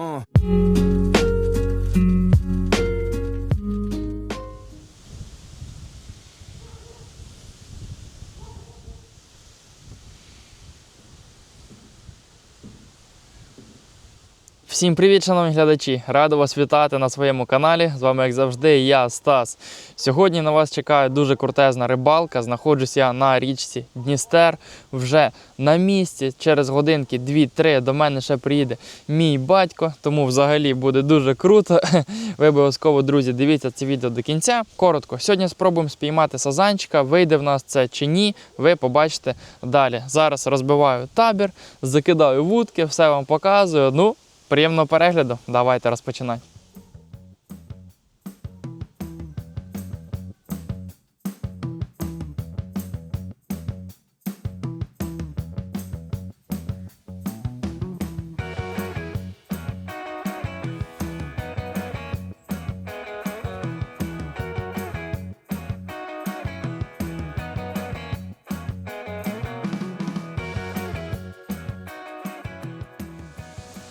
Uh. Всім привіт, шановні глядачі! Радий вас вітати на своєму каналі. З вами, як завжди, я Стас. Сьогодні на вас чекає дуже крутезна рибалка. Знаходжусь я на річці Дністер. Вже на місці. Через годинки 2-3 до мене ще приїде мій батько. Тому взагалі буде дуже круто. Ви обов'язково, друзі, дивіться це відео до кінця. Коротко, сьогодні спробуємо спіймати сазанчика. Вийде в нас це чи ні, ви побачите далі. Зараз розбиваю табір, закидаю вудки, все вам показую. Ну, Приємного перегляду. Давайте розпочинати.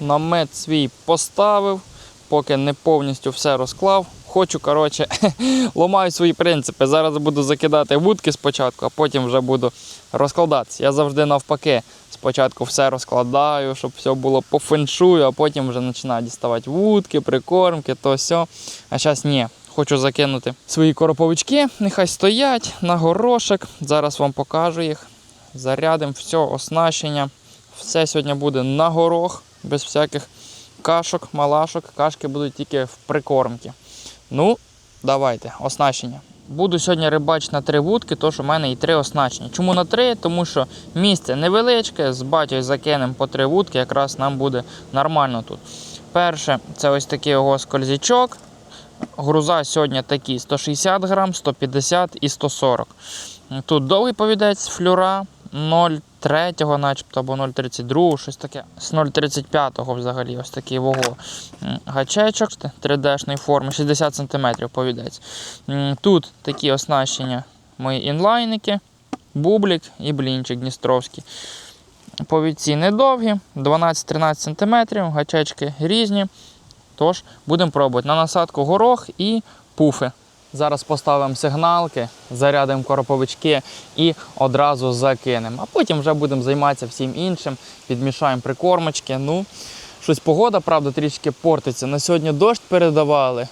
Намет свій поставив, поки не повністю все розклав. Хочу, коротше, ламаю свої принципи. Зараз буду закидати вудки спочатку, а потім вже буду розкладатися. Я завжди навпаки. Спочатку все розкладаю, щоб все було по феншую, а потім вже починаю діставати вудки, прикормки, то все. А зараз ні. Хочу закинути свої короповички, нехай стоять на горошок. Зараз вам покажу їх. Зарядимо все, оснащення. Все сьогодні буде на горох, без всяких кашок, малашок. Кашки будуть тільки в прикормки. Ну, давайте, оснащення. Буду сьогодні рибачити на три вудки, тож у мене і три оснащення. Чому на три? Тому що місце невеличке, з батьком закинемо по три вудки, якраз нам буде нормально тут. Перше, це ось такий його скользячок. Груза сьогодні такі 160 грам, 150 і 140. Тут довгий повідець флюра 0,3 начебто або 0,32, щось таке. З 0,35 взагалі ось такий вого. Гачечок 3D-шної форми, 60 см повідець. Тут такі оснащення мої інлайники, бублік і блінчик Дністровський. Повідці недовгі, 12-13 см, гачечки різні. Тож будемо пробувати на насадку горох і пуфи. Зараз поставимо сигналки, зарядимо короповички і одразу закинемо. А потім вже будемо займатися всім іншим, підмішаємо прикормочки. Ну, щось погода, правда, трішки портиться. На сьогодні дощ передавали,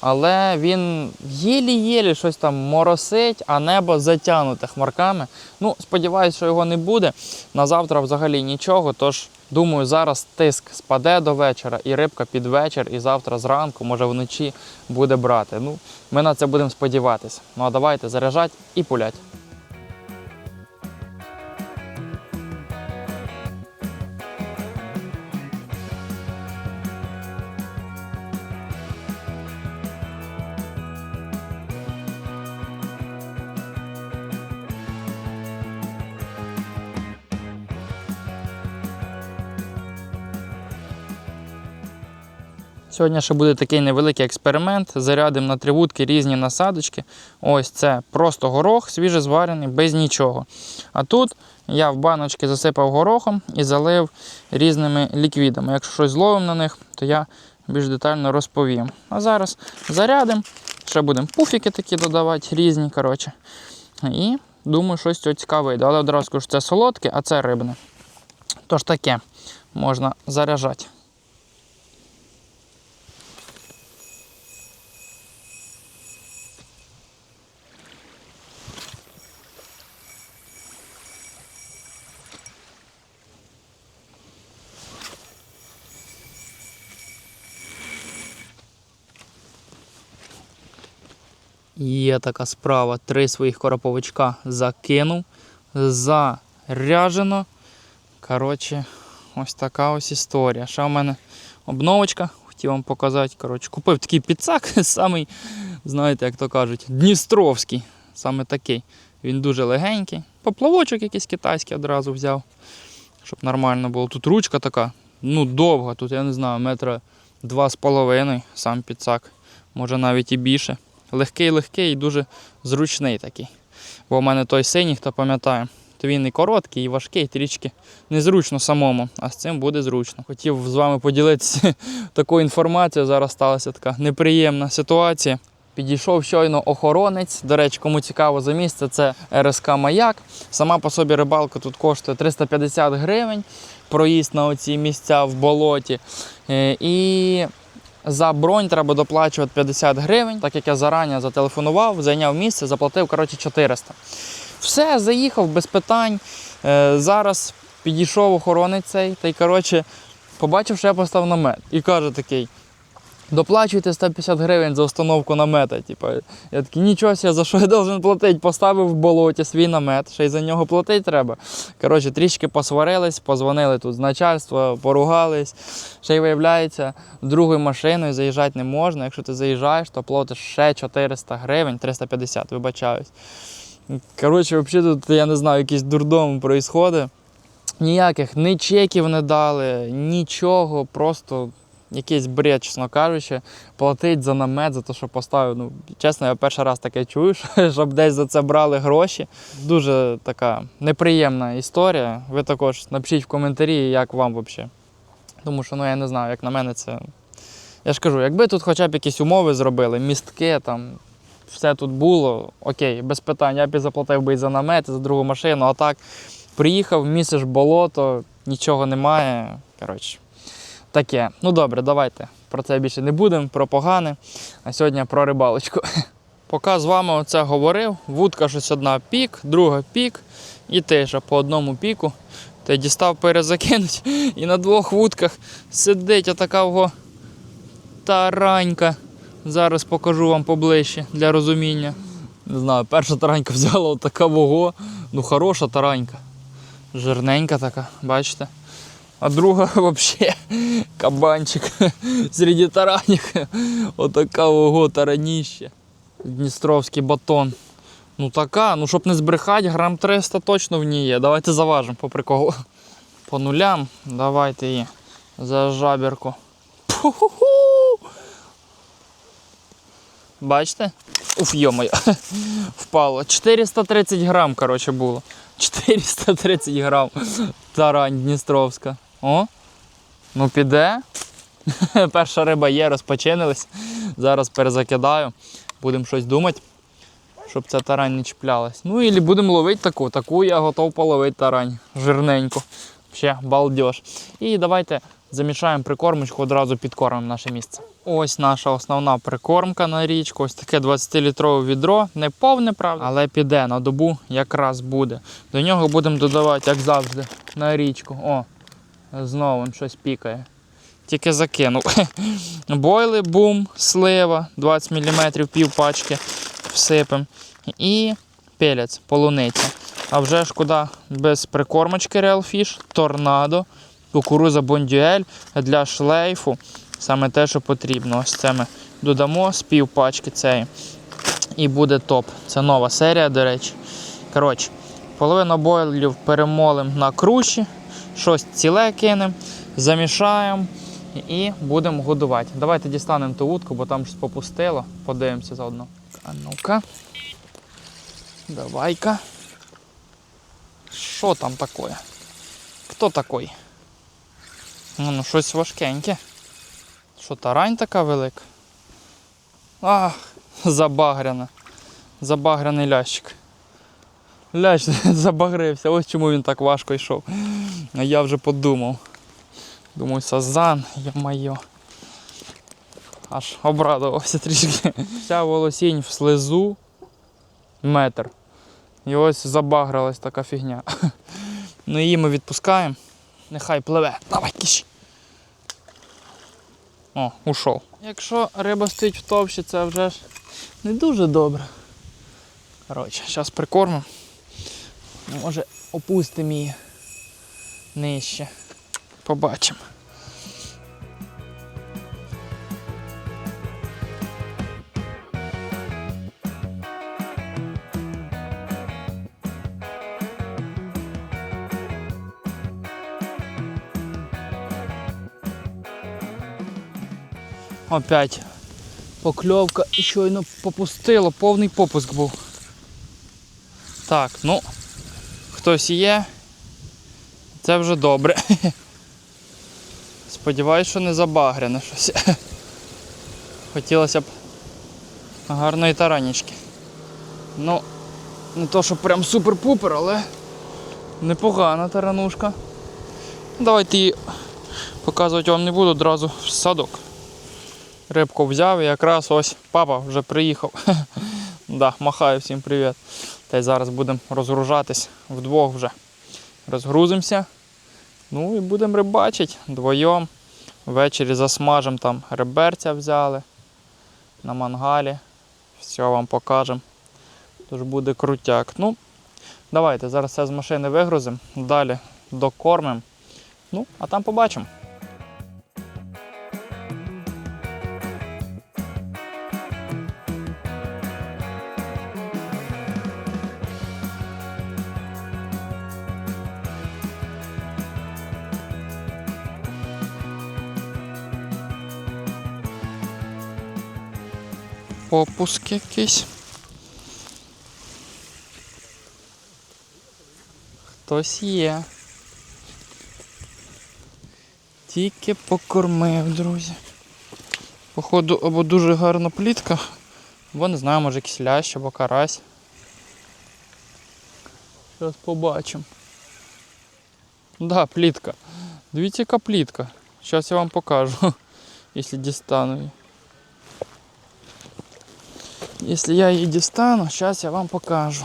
але він єлі-єлі щось там моросить, а небо затягнуте хмарками. Ну, сподіваюся, що його не буде. На завтра взагалі нічого. Тож, думаю, зараз тиск спаде до вечора, і рибка під вечір, і завтра зранку, може вночі буде брати. Ну, ми на це будемо сподіватися. Ну а давайте заряджати і пулять. Сьогодні ще буде такий невеликий експеримент. Зарядимо на три вудки різні насадочки. Ось це просто горох, свіже зварений, без нічого. А тут я в баночки засипав горохом і залив різними ліквідами. Якщо щось зловимо на них, то я більш детально розповім. А зараз зарядимо. Ще будемо пуфіки такі додавати, різні. коротше. І думаю, щось цього цікаве вийде. Але одразу скажу, що це солодке, а це рибне. Тож таке можна заряджати. Є така справа. Три своїх короповичка закинув. Заряжено. Коротше, ось така ось історія. Ще в мене обновочка. Хотів вам показати. Коротше, купив такий підсак, самий, знаєте, як то кажуть, Дністровський. Саме такий. Він дуже легенький. Поплавочок якийсь китайський одразу взяв. Щоб нормально було. Тут ручка така, ну довга, тут я не знаю, метра два з половиною сам підсак. Може навіть і більше. Легкий, легкий і дуже зручний такий. Бо в мене той синій, хто пам'ятає, то він і короткий, і важкий, трішки незручно самому, а з цим буде зручно. Хотів з вами поділитися такою інформацією. Зараз сталася така неприємна ситуація. Підійшов щойно охоронець. До речі, кому цікаво за місце, це РСК Маяк. Сама по собі рибалка тут коштує 350 гривень. Проїзд на оці місця в болоті. Е, І за бронь треба доплачувати 50 гривень. Так як я зарані зателефонував, зайняв місце, заплатив коротше 400. Все, заїхав без питань. Е, Зараз підійшов охоронець цей та й коротше, побачив, що я постав намет. І каже такий: доплачуйте 150 гривень за установку намета. Типа, я такий, нічого себе, за що я должен платити? Поставив в болоті свій намет, ще й за нього платити треба. Коротше, трішки посварились, позвонили тут з начальства, поругались. Ще й виявляється, другою машиною заїжджати не можна. Якщо ти заїжджаєш, то платиш ще 400 гривень, 350, вибачаюсь. Коротше, взагалі тут, я не знаю, якийсь дурдом відбувається. Ніяких ні чеків не дали, нічого, просто якийсь бред, чесно кажучи, платить за намет, за те, що поставив. Ну, чесно, я перший раз таке чую, що- щоб десь за це брали гроші. Дуже така неприємна історія. Ви також напишіть в коментарі, як вам взагалі. Тому що ну, я не знаю, як на мене це. Я ж кажу, якби тут хоча б якісь умови зробили, містки там. Все тут було, окей, без питань. Я б заплатив би і за намет, і за другу машину, а так приїхав, місиш болото, нічого немає. Коротше, таке. Ну добре, давайте. Про це більше не будемо, про погане. А сьогодні про рибалочку. Поки з вами оце говорив, вудка щось одна пік, друга пік, і теж по одному піку. Та дістав перезакинуть, і на двох вудках сидить отака вго таранька. Зараз покажу вам поближче для розуміння. Не знаю, перша таранька взяла отака вого. Ну, хороша таранька. Жирненька така, бачите? А друга взагалі кабанчик серед таранів. Отака ого тараніще. Дністровський батон. Ну така, ну щоб не збрехати, грам 300 точно в ній є. Давайте заважимо по приколу. По нулям. Давайте її за жабірку. Бачите? Уф, йомоє, впало. 430 грам, коротше, було. 430 грам. Тарань Дністровська. О, ну піде. Перша риба є, розпочинились. Зараз перезакидаю. Будемо щось думати, щоб ця тарань не чіплялась. Ну і будемо ловити таку. Таку я готов половити тарань. Жирненьку. Ще балдеж. І давайте замішаємо прикормочку, одразу підкормимо наше місце. Ось наша основна прикормка на річку. Ось таке 20-літрове відро. Не повне, правда, але піде на добу якраз буде. До нього будемо додавати, як завжди, на річку. О, знову щось пікає. Тільки закинув. Бойли, бум, слива, 20 мм, пів пачки всипем. І пелець, полуниця. А вже ж куди без прикормочки Fish, торнадо, кукуруза бондюель для шлейфу. Саме те, що потрібно. Ось це ми додамо з пів пачки цієї. І буде топ. Це нова серія, до речі. Коротше, половину бойлів перемолимо на круші, щось ціле кинемо, замішаємо і будемо годувати. Давайте дістанемо ту вудку, бо там щось попустило. Подивимося заодно. А ну-ка. Давай-ка. Що там таке? Хто такий? Ну, ну щось важкеньке. Що тарань така велика? Ах, забагряна. Забагряний лящик. Лящ забагрився, ось чому він так важко йшов. А я вже подумав. Думаю, сазан, йо-майо. Аж обрадувався трішки. Вся волосінь в слизу метр. І ось забагрилась така фігня. Ну її ми відпускаємо. Нехай пливе. Давай кіш. О, ушов. Якщо риба стоїть в товщі, це вже ж не дуже добре. Коротше, зараз прикормимо. Може опустимо її нижче. Побачимо. Опять покльовка і щойно попустило, повний попуск був. Так, ну, хтось є. Це вже добре. Сподіваюсь, що не забагряне щось. Хотілося б гарної таранічки. Ну, не то, що прям супер-пупер, але непогана таранушка. Давайте її показувати вам не буду одразу в садок. Рибку взяв і якраз ось папа вже приїхав. да, махаю всім привіт. Та й зараз будемо розгружатись вдвох вже. Розгрузимося. Ну і будемо рибачити вдвоєм. Ввечері засмажимо там реберця взяли на мангалі. Все вам покажемо. Тож буде крутяк. Ну, давайте зараз все з машини вигрузимо, далі докормимо. Ну, а там побачимо. Попуск якийсь. Хтось є. Тільки покормив, друзі. Походу, або дуже гарна плітка, або не знаю, може якийсь лящ або карась. Зараз побачимо. Да, плітка. Дивіться, яка плітка. Зараз я вам покажу, якщо дістану її. Якщо я її дістану, зараз я вам покажу.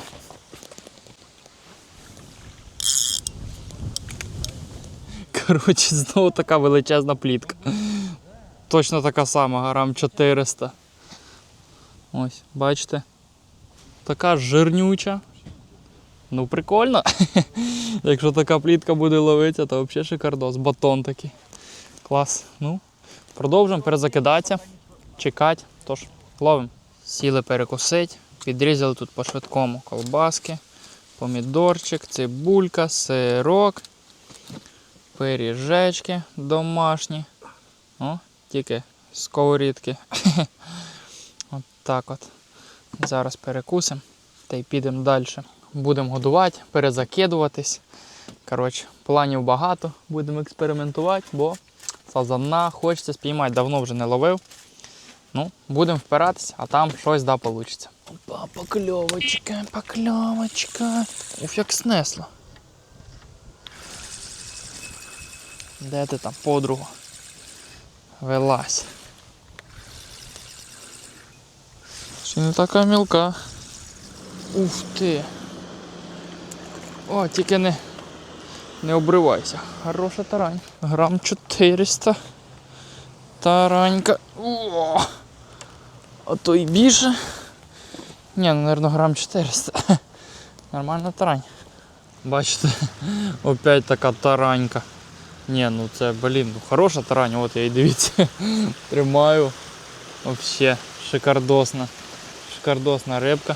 Коротше, знову така величезна плітка. Точно така сама, грам 400. Ось, бачите? Така жирнюча. Ну, прикольно. Якщо така плітка буде ловитися, то взагалі шикардос. Батон такий. Клас. Ну, продовжуємо перезакидатися, чекати. Тож, ловимо. Сіли перекусить, підрізали тут по швидкому колбаски, помідорчик, цибулька, сирок, пиріжечки домашні. О, тільки сковорідки. от так от. Зараз перекусимо та й підемо далі. Будемо годувати, перезакидуватись. Коротше, планів багато, будемо експериментувати, бо сазана хочеться спіймати, давно вже не ловив. Ну, будемо впиратись, а там щось да вийде. Опа, покльовочка, покльовочка. Уф, як снесло. Де ти там, подруга? Вилазь. Ще не така мілка. Ух ти. О, тільки не, не обривайся. Хороша тарань. Грам 400. Таранька. О! А то і більше. Ні, ну, мабуть, грам 400. Нормальна тарань. Бачите, опять така таранька. Ні, ну це, блін, ну хороша тарань, от я і дивіться. Тримаю. Вообще шикардосна. Шикардосна рибка.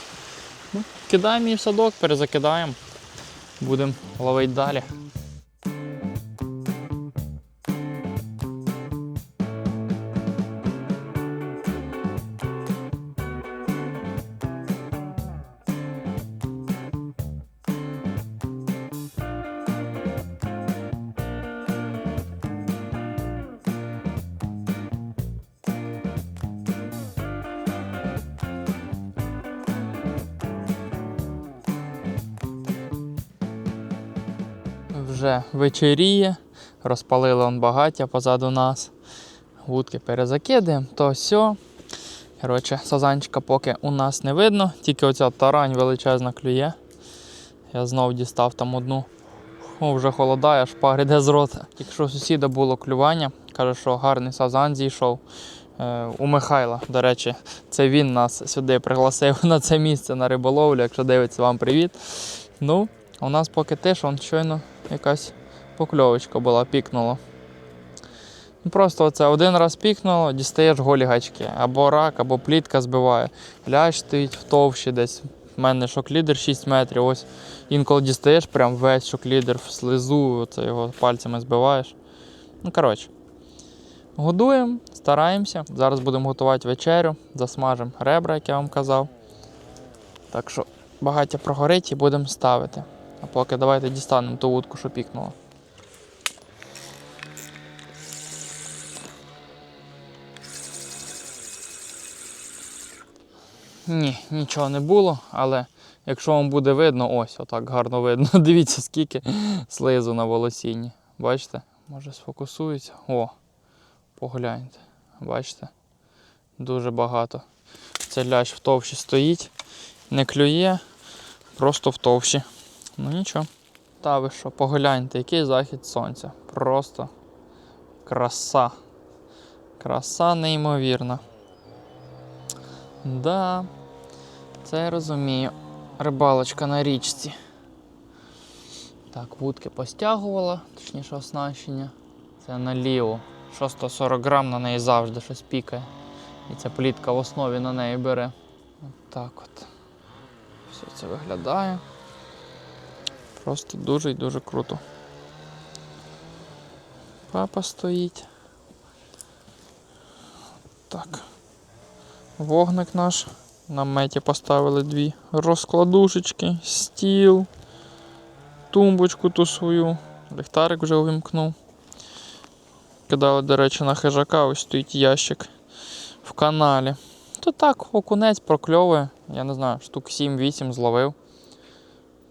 Ну, кидаємо її в садок, перезакидаємо. Будемо ловити далі. Вже вечеріє, розпалили он багаття позаду нас. Вудки перезакидаємо, то все. Коротше, сазанчика поки у нас не видно, тільки оця тарань величезна клює. Я знов дістав там одну. О, вже холодає, аж пар іде з рота. Якщо у сусіда було клювання, каже, що гарний сазан зійшов. Е, у Михайла, до речі, це він нас сюди пригласив на це місце на риболовлю. Якщо дивиться, вам привіт. Ну, у нас поки тиш, он щойно якась покльовочка була, пікнула. Ну, Просто оце один раз пікнуло, дістаєш голі гачки. Або рак, або плітка збиває. Лящ стоїть в товщі десь. У мене шоклідер 6 метрів. Ось інколи дістаєш прям весь шоклідер в слизу, оце його пальцями збиваєш. Ну, коротше. Годуємо, стараємося. Зараз будемо готувати вечерю, засмажимо ребра, як я вам казав. Так що багаття прогорить і будемо ставити. А поки давайте дістанемо ту вудку, що пікнула. Ні, нічого не було, але якщо вам буде видно, ось отак гарно видно. Дивіться, скільки слизу на волосінні. Бачите? Може сфокусується. О, погляньте. Бачите? Дуже багато. Цей лящ в товщі стоїть, не клює, просто в товщі. Ну нічого. Та ви що, погляньте, який захід сонця. Просто краса. Краса неймовірна. Да, це я розумію. Рибалочка на річці. Так, вудки постягувала, точніше оснащення. Це наліво. Що 140 грам на неї завжди щось пікає. І ця плітка в основі на неї бере. От так от. Все це виглядає. Просто дуже і дуже круто. Папа стоїть. Так. Вогник наш. На меті поставили дві розкладушечки, стіл, тумбочку ту свою, ліхтарик вже увімкнув. Кидали, до речі, на хижака, ось стоїть ящик в каналі. То так, окунець прокльовує, я не знаю, штук 7-8 зловив,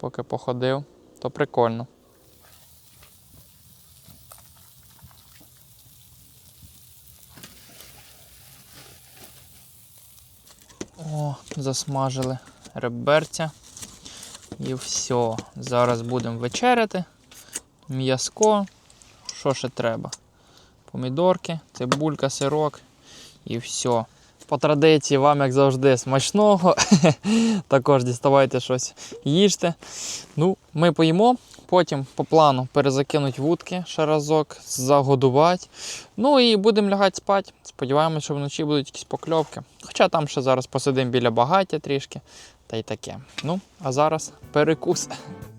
поки походив, то прикольно. О, засмажили реберця. І все. Зараз будемо вечеряти. М'язко. Що ще треба? Помідорки, цибулька, сирок і все. По традиції, вам, як завжди, смачного. Також діставайте щось, їжте. Ну, ми поїмо, потім по плану перезакинуть вудки ще разок, загодувати. Ну і будемо лягати спати. Сподіваємося, що вночі будуть якісь покльовки. Хоча там ще зараз посидимо біля багаття трішки. Та й таке. Ну, а зараз перекус.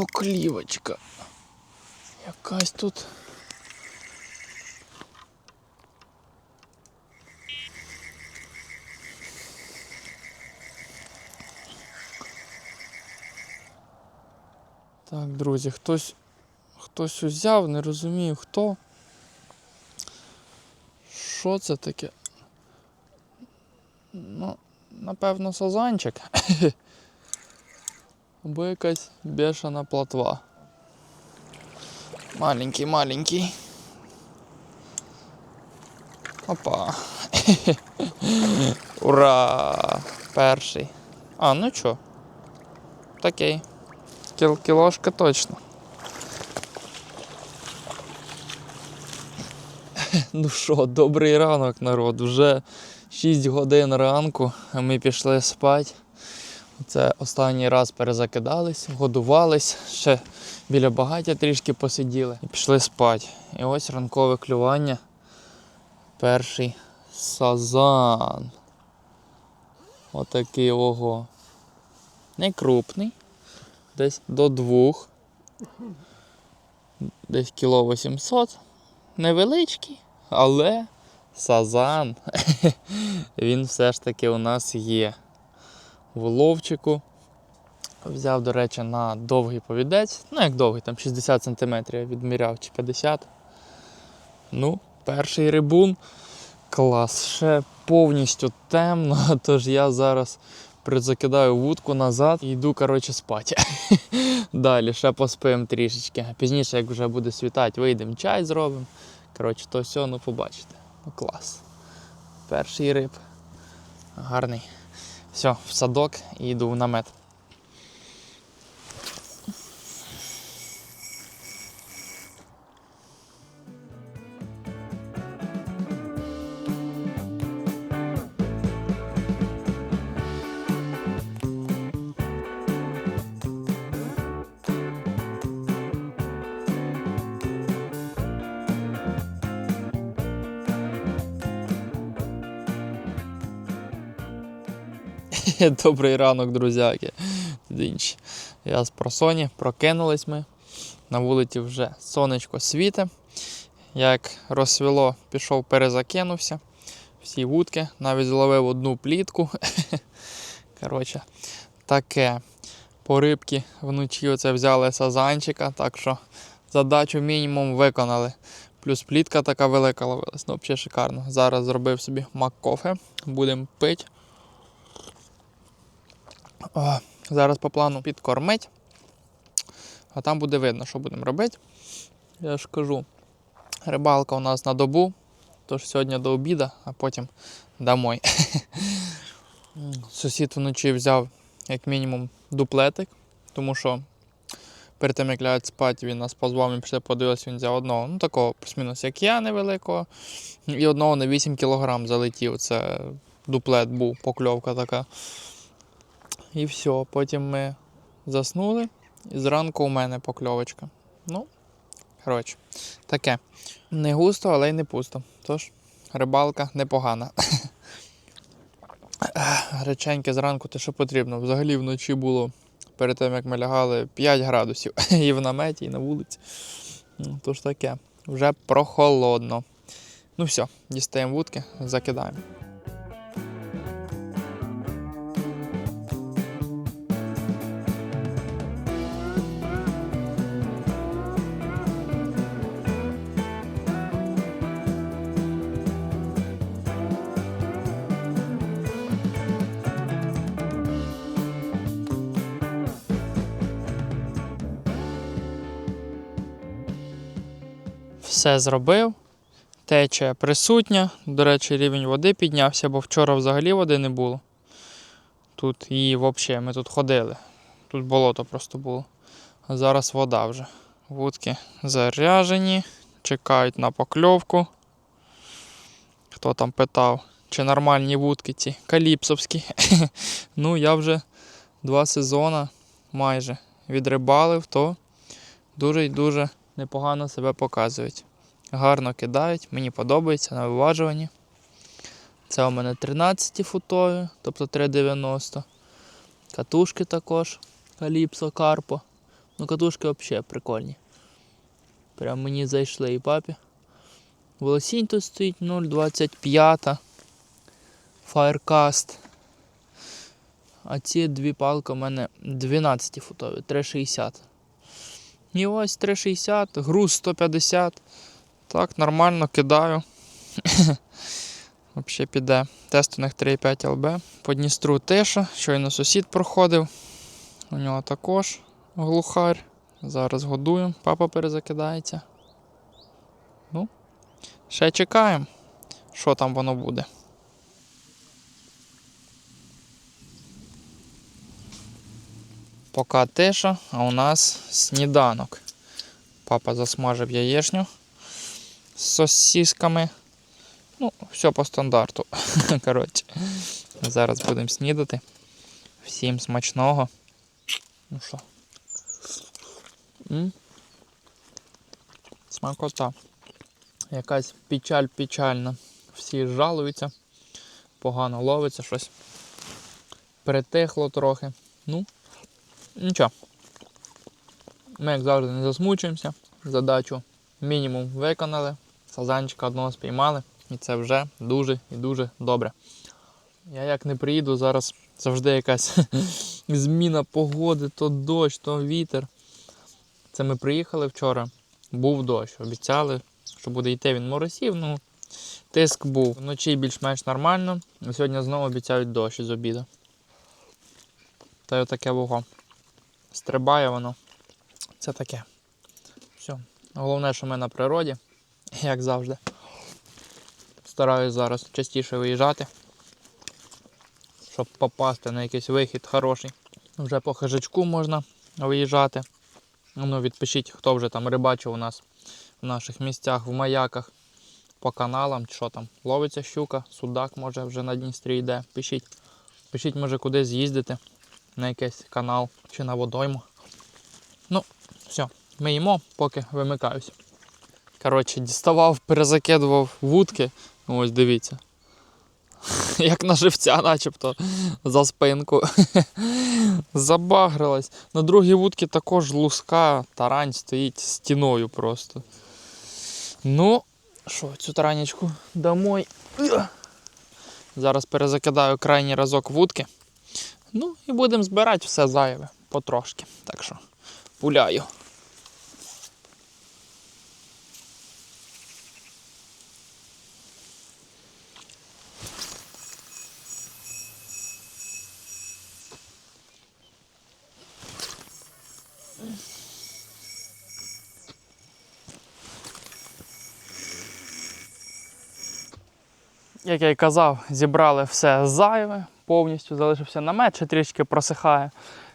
поклівочка. Якась тут. Так, друзі, хтось хтось узяв, не розумію хто. Що це таке? Ну, напевно, сазанчик. Або якась бешена плотва. Маленький, маленький. Опа. Ура! Перший. А, ну чо? Такий. Кіл кілошка точно. Ну що, добрий ранок, народ. Вже 6 годин ранку, а ми пішли спати. Це останній раз перезакидались, годувались, ще біля багаття трішки посиділи і пішли спати. І ось ранкове клювання. Перший сазан. Отакий ого. Не крупний. Десь до двох. Десь кіло 800. Невеличкий, але сазан. Він все ж таки у нас є в ловчику. Взяв, до речі, на довгий повідець. Ну, як довгий, там 60 см відміряв чи 50. Ну, перший рибун. Клас. Ще повністю темно, тож я зараз призакидаю вудку назад і йду, коротше, спати. Далі ще поспим трішечки. Пізніше, як вже буде світати, вийдемо чай зробимо. Коротше, то все, ну побачите. Ну клас. Перший риб. Гарний. Все, в садок і йду в намет. Добрий ранок, друзяки. Інші. Я з просоні, прокинулись ми. На вулиці вже сонечко світе. Як розсвіло, пішов, перезакинувся. Всі вудки, навіть зловив одну плітку. Коротше, таке. По рибки вночі оце взяли сазанчика, так що задачу мінімум виконали. Плюс плітка така велика ловилась. Ну, взагалі шикарно. Зараз зробив собі мак-кофе. Будемо пити. О, зараз по плану підкормить. А там буде видно, що будемо робити. Я ж кажу, рибалка у нас на добу. Тож сьогодні до обіду, а потім домой. Сусід вночі взяв як мінімум дуплетик, тому що перед тим як лягати спати, він нас позвав, ми пішли подивилися, він взяв одного, ну такого плюс-мінус, як я невеликого. І одного на 8 кг залетів. Це дуплет був, покльовка така. І все, потім ми заснули, і зранку у мене покльовочка. Ну, коротше, таке. Не густо, але й не пусто. Тож, рибалка непогана. Реченьке зранку те, що потрібно. Взагалі вночі було перед тим, як ми лягали, 5 градусів і в наметі, і на вулиці. Ну, Тож таке, вже прохолодно. Ну все, дістаємо вудки, закидаємо. Все зробив. Течія присутня. До речі, рівень води піднявся, бо вчора взагалі води не було. Тут її взагалі ми тут ходили. Тут болото просто було. А зараз вода вже. Вудки заряжені, чекають на покльовку. Хто там питав, чи нормальні вудки ці каліпсовські. ну, я вже два сезони майже відрибалив, то дуже і дуже непогано себе показують. Гарно кидають, мені подобається на виважуванні. Це у мене 13 футові, тобто 3,90. Катушки також, Каліпсо, Карпо. Ну, катушки взагалі прикольні. Прям мені зайшли і папі. Волосінь тут стоїть 0,25. Firecast. А ці дві палки у мене 12 футові, 3,60. І ось 3,60, груз 150. Так, нормально кидаю. Взагалі піде. Тест у них 3,5 ЛБ. По Дністру тиша, щойно сусід проходив. У нього також глухарь. Зараз годуємо, папа перезакидається. Ну, ще чекаємо, що там воно буде. Поки тиша, а у нас сніданок. Папа засмажив яєчню з сосісками. Ну, все по стандарту. Коротше, зараз будемо снідати. Всім смачного. Ну що? Смакота. Якась печаль печальна. Всі жалуються. Погано ловиться щось. Притихло трохи. Ну, нічого. Ми, як завжди, не засмучуємося. Задачу мінімум виконали. Сазанчика одного спіймали. І це вже дуже і дуже добре. Я як не приїду, зараз завжди якась зміна погоди, то дощ, то вітер. Це ми приїхали вчора, був дощ. Обіцяли, що буде йти він моросів, ну тиск був. Вночі більш-менш нормально. Сьогодні знову обіцяють дощ із обіду. Та й отаке вого. Стрибає воно. Це таке. Все. Головне, що ми на природі, як завжди. Стараюсь зараз частіше виїжджати, щоб попасти на якийсь вихід хороший. Вже по хижачку можна виїжджати. Ну, відпишіть, хто вже там рибачив у нас в наших місцях, в маяках, по каналам, що там. Ловиться щука, судак може вже на Дністрі йде. Пишіть. Пишіть, може куди з'їздити на якийсь канал чи на водойму. Ну, все, ми їмо, поки вимикаюся. Коротше, діставав, перезакидував вудки. Ось дивіться. як на живця, начебто, за спинку. Забагрилась. На другій вудці також луска, тарань стоїть стіною просто. Ну, що, цю таранечку домой. Зараз перезакидаю крайній разок вудки. Ну і будемо збирати все зайве потрошки. Так що пуляю. Як я й казав, зібрали все зайве, повністю залишився намет, ще трішки просихає.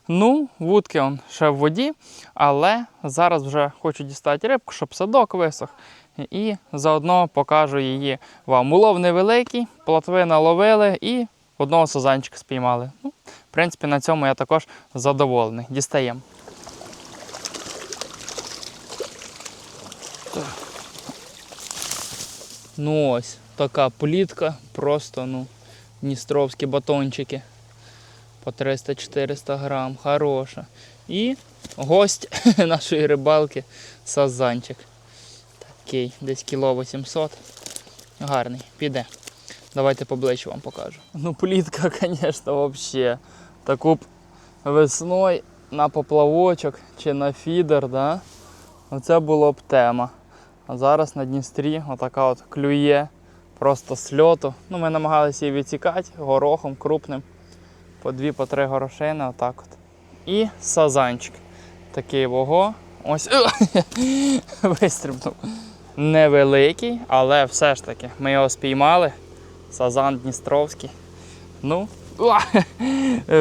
Ну, вудки он ще в воді, але зараз вже хочу дістати рибку, щоб садок висох. І заодно покажу її вам. Улов невеликий, плотви наловили і одного сазанчика спіймали. Ну, в принципі, на цьому я також задоволений. Дістаємо. Ну ось, така плітка, просто ну, дністровські батончики по 300-400 грам, хороша. І гость нашої рибалки сазанчик. Такий, десь кіло 800. Гарний, піде. Давайте поближче вам покажу. Ну, плітка, звісно, взагалі. Таку б весною на поплавочок чи на фідер, да? Оце було б тема. А зараз на Дністрі отака от клює просто з льоту. Ну, ми намагалися її відсікати горохом крупним. По дві, по три горошини, отак от. І сазанчик. Такий вого. Ось вистрибнув. Невеликий, але все ж таки ми його спіймали. Сазан Дністровський. Ну,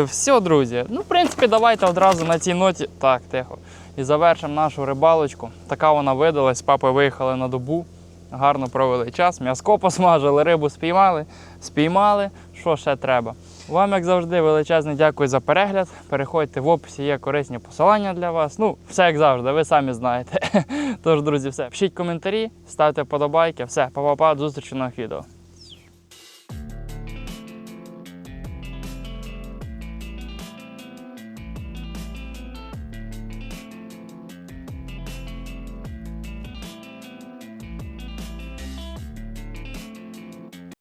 все, друзі. Ну, в принципі, давайте одразу на цій ноті. Так, тихо. І завершимо нашу рибалочку. Така вона видалась. З папою виїхали на добу. Гарно провели час. М'язко посмажили, рибу спіймали, спіймали. Що ще треба? Вам, як завжди, величезне дякую за перегляд. Переходьте в описі, є корисні посилання для вас. Ну, все як завжди, ви самі знаєте. Тож, друзі, все. Пишіть коментарі, ставте вподобайки. Все, па-па-па, зустрічі на відео.